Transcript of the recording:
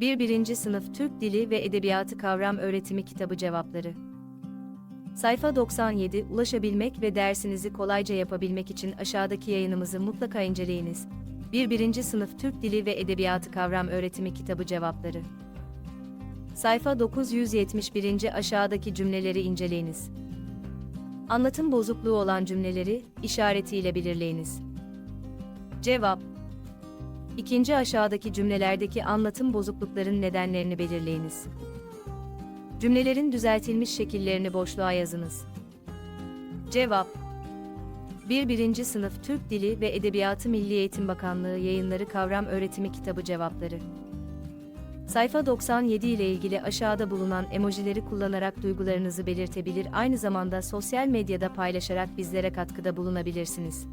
1. 1. Sınıf Türk Dili ve Edebiyatı Kavram Öğretimi Kitabı Cevapları Sayfa 97 Ulaşabilmek ve dersinizi kolayca yapabilmek için aşağıdaki yayınımızı mutlaka inceleyiniz. 1. 1. Sınıf Türk Dili ve Edebiyatı Kavram Öğretimi Kitabı Cevapları Sayfa 971. aşağıdaki cümleleri inceleyiniz. Anlatım bozukluğu olan cümleleri işaretiyle belirleyiniz. Cevap İkinci aşağıdaki cümlelerdeki anlatım bozuklukların nedenlerini belirleyiniz. Cümlelerin düzeltilmiş şekillerini boşluğa yazınız. Cevap 1. 1. Sınıf Türk Dili ve Edebiyatı Milli Eğitim Bakanlığı Yayınları Kavram Öğretimi Kitabı Cevapları Sayfa 97 ile ilgili aşağıda bulunan emojileri kullanarak duygularınızı belirtebilir aynı zamanda sosyal medyada paylaşarak bizlere katkıda bulunabilirsiniz.